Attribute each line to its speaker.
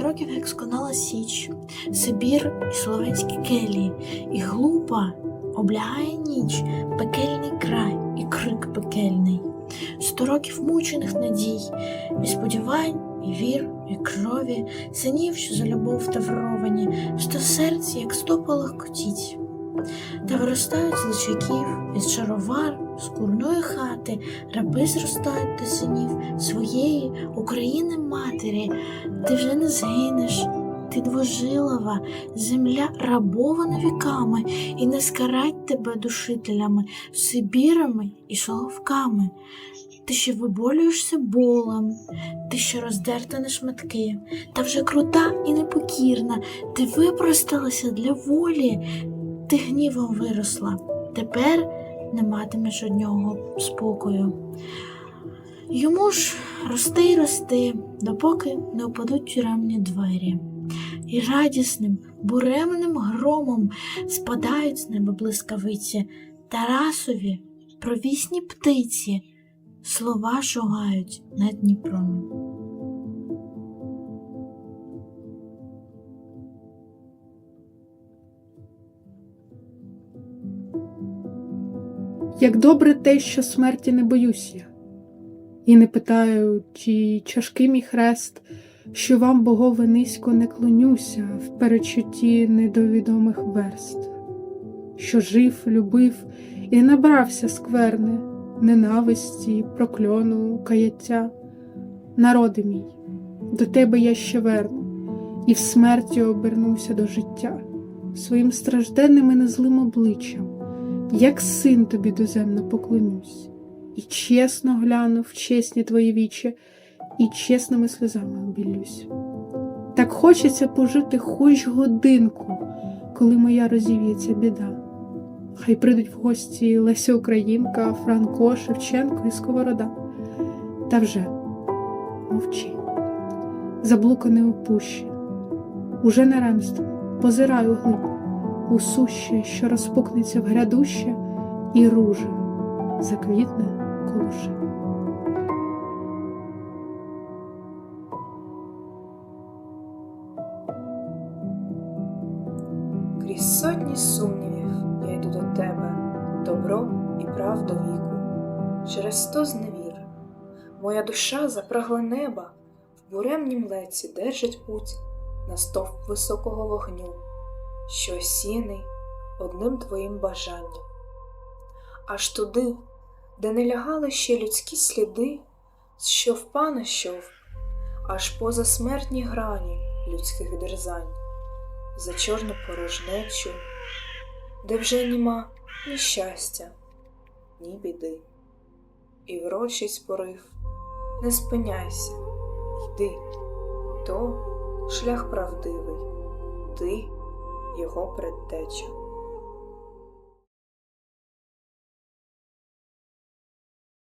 Speaker 1: років, як сконала Січ, Сибір і словенські келії, і глупа облягає ніч, пекельний край і крик пекельний. Сто років мучених надій, і сподівань, і вір, і крові, синів, що за любов тавровані, сто серць, як сто полохкотіть. Та виростають з личаків, із шаровар, з курної хати, раби зростають до синів своєї України матері. Ти вже не згинеш, ти двожилова, земля рабована віками, і не скарать тебе душителями, сибірами і шоловками. Ти ще виболюєшся болем, ти ще роздерта на шматки, та вже крута і непокірна, ти випросталася для волі, ти гнівом виросла, тепер не матимеш однього спокою. Йому ж рости й рости, допоки не опадуть тюремні двері, і радісним, буремним громом спадають з неба блискавиці, Тарасові провісні птиці, слова шугають над Дніпром.
Speaker 2: Як добре те, що смерті не боюсь я, і не питаю, чи чашки мій хрест, що вам, богове, низько не клонюся в перечутті недовідомих верст, що жив, любив і набрався скверни, ненависті, прокльону, каяття. Народи мій, до тебе я ще верну, і в смерті обернуся до життя своїм стражденним і незлим обличчям як син тобі доземно поклонюсь, і чесно гляну в чесні твої вічі, і чесними сльозами обілюсь. Так хочеться пожити хоч годинку, коли моя розів'ється біда. Хай прийдуть в гості Леся Українка, Франко, Шевченко і Сковорода. Та вже мовчи, заблукане у пущі, уже не ремство, позираю глиб у суще, що розпукнеться в грядуще, і руже заквітне колоши.
Speaker 3: Крізь сотні сумнівів я йду до тебе, добро і правду віку. Через сто зневір моя душа запрагла неба, в буремнім леці держить путь на стовп високого вогню, що осіяний одним твоїм бажанням. Аж туди, де не лягали ще людські сліди, що впа на щов, аж поза смертні грані людських дерзань за чорну порожнечу, де вже нема ні щастя, ні біди. І врочить порив, не спиняйся, йди, то шлях правдивий, ти його предтеча.